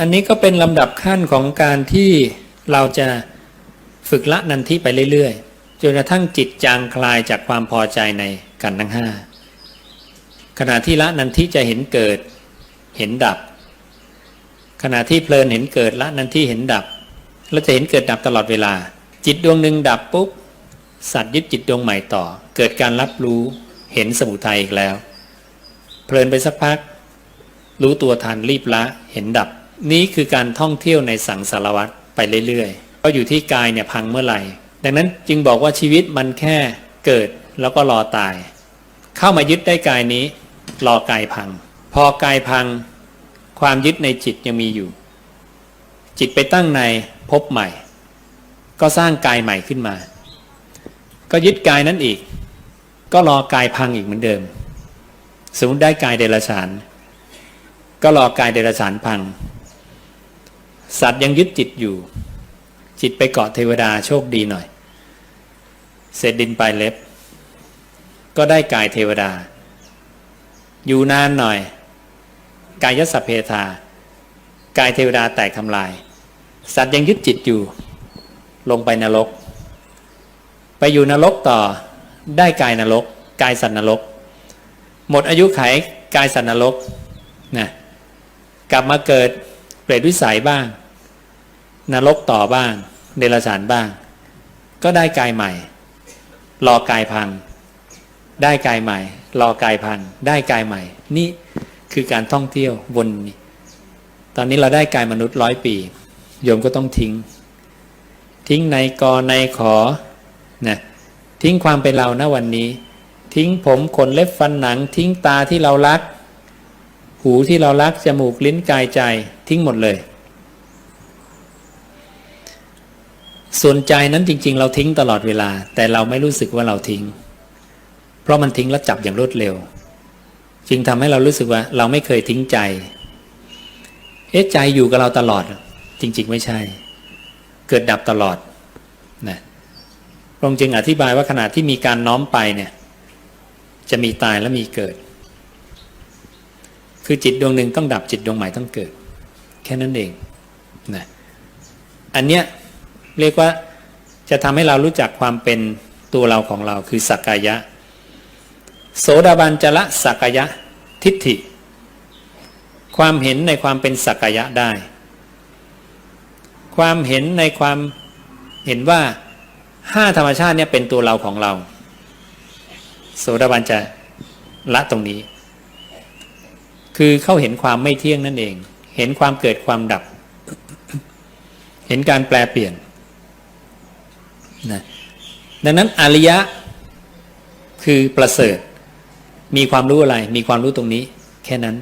อันนี้ก็เป็นลำดับขั้นของการที่เราจะฝึกละนันทิไปเรื่อยๆ จนกระทั่งจิตจางคลายจากความพอใจในกันทั้งห้าขณะที่ละนันทิจะเห็นเกิด เห็นดับ ขณะที่เพลินเห็นเกิดละนันทิเห็นดับแล้วจะเห็นเกิดดับตลอดเวลา จิตดวงหนึ่งดับปุ๊บสัตว์ยึดจิตดวงใหม่ต่อ เกิดการรับรู้เห็นสมุทัยอีกแล้ว เพลินไปสักพัก รู้ตัวทันรีบละเห็นดับ นี้คือการท่องเที่ยวในสังสารวัตรไปเรื่อยๆก็อยู่ที่กายเนี่ยพังเมื่อไหร่ ดังนั้นจึงบอกว่าชีวิตมันแค่เกิดแล้วก็รอตาย เข้ามายึดได้กายนี้ รอกายพัง พอกายพัง ความยึดในจิตยังมีอยู่ จิตไปตั้งในพบใหม่ ก็สร้างกายใหม่ขึ้นมา ก็ยึดกายนั้นอีก ก็รอกายพังอีกเหมือนเดิม สมมติได้กายเดรัจฉาน ก็รอกายเดรัจฉานพัง สัตว์ยังยึดจิตอยู่ จิตไปเกาะเทวดาโชคดีหน่อย เสร็จดินปลายเล็บ ก็ได้กายเทวดา อยู่นานหน่อย กายสัพเพทากายเทวดาแตกทำลาย สัตว์ยังยึดจิตอยู่ ลงไปนรก ไปอยู่นรกต่อได้กายนรก กายสัตว์นรก หมดอายุไขกายสัตว์นรกนะกลับมาเกิดเปรตวิสัยบ้าง นรกต่อบ้าง เดรัจฉานบ้าง ก็ได้กายใหม่ รอกายพัง ได้กายใหม่ รอกายพัง ได้กายใหม่ นี่คือการท่องเที่ยววนตอนนี้เราได้กายมนุษย์ร้อยปี โยมก็ต้องทิ้ง ทิ้งในกอในขอนะทิ้งความเป็นเราณวันนี้ ทิ้งผมขนเล็บฟันหนัง ทิ้งตาที่เรารัก หูที่เรารักจมูกลิ้นกายใจ ทิ้งหมดเลย ส่วนใจนั้นจริง ๆ เราทิ้งตลอดเวลา แต่เราไม่รู้สึกว่าเราทิ้ง เพราะมันทิ้งแล้วจับอย่างรวดเร็ว จึงทำให้เรารู้สึกว่าเราไม่เคยทิ้งใจ เอ๊ะใจอยู่กับเราตลอด จริง ๆ ไม่ใช่ เกิดดับตลอดนะพระองค์จึงอธิบายว่าขณะที่มีการน้อมไปเนี่ย จะมีตายและมีเกิด คือจิตดวงหนึ่งต้องดับจิตดวงใหม่ต้องเกิด แค่นั้นเองนะอันเนี้ย เรียกว่าจะทำให้เรารู้จักความเป็นตัวเราของเราคือสักกายะ โสดาบันจะละสักกายะทิฏฐิ ความเห็นในความเป็นสักกายะได้ ความเห็นในความเห็นว่าห้าธรรมชาติเนี่ยเป็นตัวเราของเรา โสดาบันจะละตรงนี้ คือเข้าเห็นความไม่เที่ยงนั่นเอง เห็นความเกิดความดับ เห็นการแปลเปลี่ยน นะดังนั้นอริยะคือประเสริฐ มีความรู้อะไร มีความรู้ตรงนี้ แค่นั้น